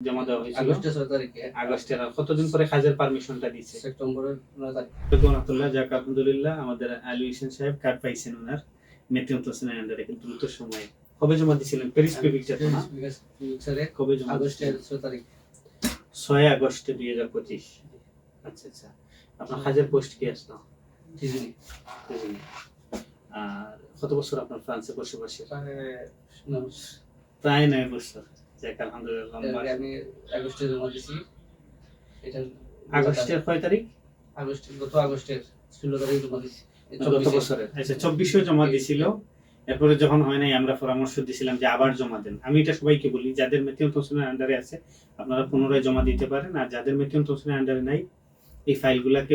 জমা দেওয়া হয়েছিল। আগস্টের ছয় তারিখে। আগস্টের কতদিন পরে কাজের পারমিশনটা দিচ্ছে সেপ্টেম্বরের নয় তারিখ। রহমতুল্লাহ যাক আলহামদুলিল্লাহ আমাদের আলী হোসেন সাহেব কার্ড পাইছেন ওনার। মেথিয়ন হোসেনের আন্ডারে কিন্তু দ্রুত সময়ে। কবে জমা দিয়েছিলেন? প্যারিস পিকচার না? পিকচারে কবে জমা আগস্টের দিয়েছিলেন? ছয় তারিখ। ছয় আগস্ট দুই হাজার পঁচিশ। আচ্ছা আচ্ছা। আপনার কাজের পোস্ট কি আসলো। আর কত বছর আপনার ফ্রান্সে বসবাসী প্রায় নয় বছর। যাক আলহামদুলিল্লাহ আমি আগস্টে জমা দিছি। এটা আগস্টের কয় তারিখ? আগস্ট গত আগস্টের ষোলো তারিখ জমা দিছি। গত বছরের। আচ্ছা জমা দিছিল। এরপরে যখন হয় নাই আমরা পরামর্শ দিছিলাম যে আবার জমা দেন। আমি এটা সবাইকে বলি যাদের মেথিয়ন তহসিলের আন্ডারে আছে আপনারা পুনরায় জমা দিতে পারেন। আর যাদের মেথিয়ন তহসিলের আন্ডারে নাই এই ফাইলগুলোকে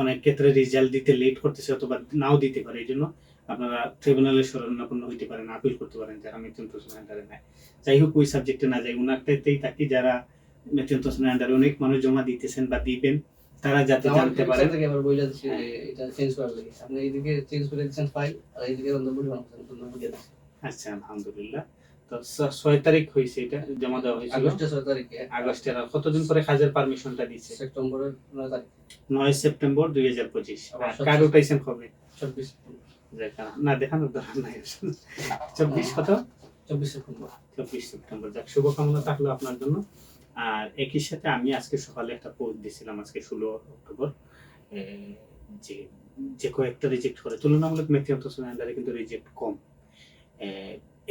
অনেক ক্ষেত্রে রেজাল্ট দিতে লেট করতেছে অথবা নাও দিতে পারে। এই জন্য আপনারা ট্রিব্যুনালের শরণাপন্ন হইতে পারেন আপিল করতে পারেন যারা তহসিলের আন্ডারে নাই যাই হোক ওই সাবজেক্টে না যাই ওনারটাতেই থাকি যারা তহসিলের আন্ডারে অনেক মানুষ জমা দিতেছেন বা দিবেন তারা যাতে জানতে আবার বইলা এটা চেঞ্জ লাগে। আপনি এইদিকে চেঞ্জ করে দিচ্ছেন ফাইল আর এইদিকে আচ্ছা আলহামদুলিল্লাহ। তো ছয় তারিখ হয়েছে এটা জমা দেওয়া হয়েছিল আগস্টের ছয় তারিখে। আগস্টের কতদিন পরে কাজের পারমিশনটা দিচ্ছে সেপ্টেম্বরের নয় তারিখ। নয় সেপ্টেম্বর দুই হাজার পঁচিশ। কার্ড উঠাইছেন চব্বিশ না দেখানোর দরকার নাই। চব্বিশ কত? চব্বিশ সেপ্টেম্বর। চব্বিশ সেপ্টেম্বর। যাক শুভকামনা থাকল আপনার জন্য। আর একই সাথে আমি আজকে সকালে একটা পোস্ট দিছিলাম আজকে ষোলো অক্টোবর। যে যে কয়েকটা রিজেক্ট করে। তুলনামূলক মেথিয়ন হোসেন আন্ডারে কিন্তু রিজেক্ট কম।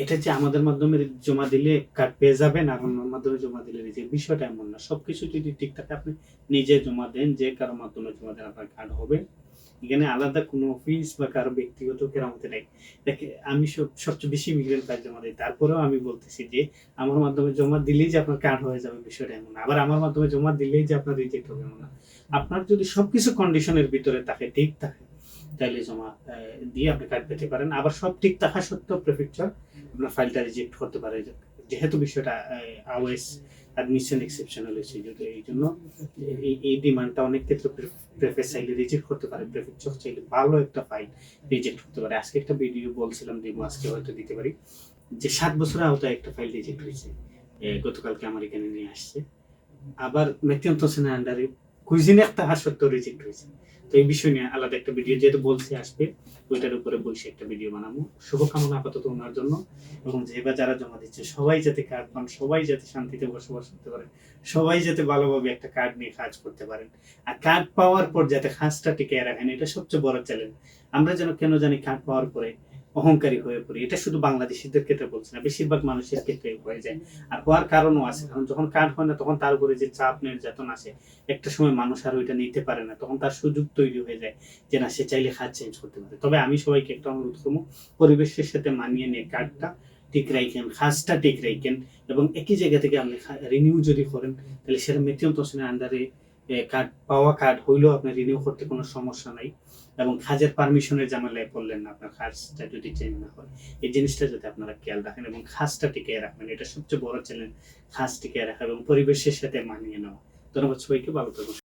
এটা যে আমাদের মাধ্যমে জমা দিলে কার্ড পেয়ে যাবেন আর অন্যের মাধ্যমে জমা দিলে রিজেক্ট বিষয়টা এমন না। সবকিছু যদি ঠিক থাকে আপনি নিজে জমা দেন যে কারও মাধ্যমে জমা দেন আপনার কার্ড হবে। এখানে আলাদা কোনো অফিস বা কারও ব্যক্তিগত কেরামতি নেই। দেখে আমি সব, সবচেয়ে বেশি ইমিগ্রেন্ট কার্ড জমা দিই তারপরেও আমি বলতেছি যে, আমার মাধ্যমে জমা দিলেই যে আপনার কার্ড হয়ে যাবে বিষয়টা এমন আবার আমার মাধ্যমে জমা দিলেই যে আপনার রিজেক্ট হবে এমন না। আপনার যদি সবকিছু কন্ডিশনের ভিতরে থাকে, ঠিক থাকে, তাহলে জমা দিয়ে আপনি কার্ড পেতে পারেন। আবার সব ঠিক থাকা সত্ত্বেও প্রেফেকচার আপনার ফাইলটা রিজেক্ট করতে পারে। যেহেতু বিষয়টা আওয়েস অ্যাডমিশন এক্সেপশনাল হয়েছে যদি এই জন্য এই ডিমান্ডটা অনেক ক্ষেত্রে প্রেফেস চাইলে রিজেক্ট করতে পারে প্রেফেকচার চাইলে ভালো একটা ফাইল রিজেক্ট করতে পারে। আজকে একটা ভিডিও বলছিলাম দিব আজকে হয়তো দিতে পারি। যে সাত বছরের আওতায় একটা ফাইল রিজেক্ট হয়েছে গতকালকে আমার এখানে নিয়ে আসছে। আবার মেথিয়ন্ত হোসেনের আন্ডারে কুইজিনে একটা সত্ত্বেও রিজেক্ট হয়েছে তো এই বিষয় নিয়ে আলাদা একটা ভিডিও যেহেতু বলছি আসবে, ওইটার উপরে বসে একটা ভিডিও বানাবো। শুভকামনা আপাতত ওনার জন্য। এবং যে বা যারা জমা দিচ্ছে, সবাই যাতে কার্ড পান, সবাই যাতে শান্তিতে বসবাস করতে পারে সবাই যাতে ভালোভাবে একটা কার্ড নিয়ে কাজ করতে পারেন। আর কার্ড পাওয়ার পর যাতে কাজটা টিকে রাখেন, এটা সবচেয়ে বড় চ্যালেঞ্জ আমরা যেন কেন জানি কার্ড পাওয়ার পরে অহংকারী হয়ে পড়ি। এটা শুধু বাংলাদেশিদের ক্ষেত্রে বলছি না, বেশিরভাগ মানুষের ক্ষেত্রে হয়ে যায়। আর হওয়ার কারণও আছে, কারণ যখন কার্ড হয় না, তখন তার উপরে যে চাপ, নির্যাতন আসে, একটা সময় মানুষ আর ওইটা নিতে পারে না, তখন তার সুযোগ তৈরি হয়ে যায় যে না, সে চাইলে কাজ চেঞ্জ করতে পারে। তবে আমি সবাইকে একটা অনুরোধ করব, পরিবেশের সাথে মানিয়ে নিয়ে কার্ডটা ঠিক রাখেন, কাজটা ঠিক রাখেন এবং একই জায়গা থেকে আপনি রিনিউ যদি করেন, তাহলে সেটা মেথিয়ন তোষণের আন্ডারে কার্ড পাওয়া কার্ড হইলেও আপনি রিনিউ করতে কোনো সমস্যা নাই এবং কাজের পারমিশনের জামালায় পড়লেন না, আপনার খাজটা যদি চেঞ্জ না হয়। এই জিনিসটা যদি আপনারা খেয়াল রাখেন এবং খাজটা টিকে রাখবেন, এটা সবচেয়ে বড় চ্যালেঞ্জ খাস টিকে রাখা এবং পরিবেশের সাথে মানিয়ে নেওয়া। ধন্যবাদ সবাইকে, ভালো থাকুন।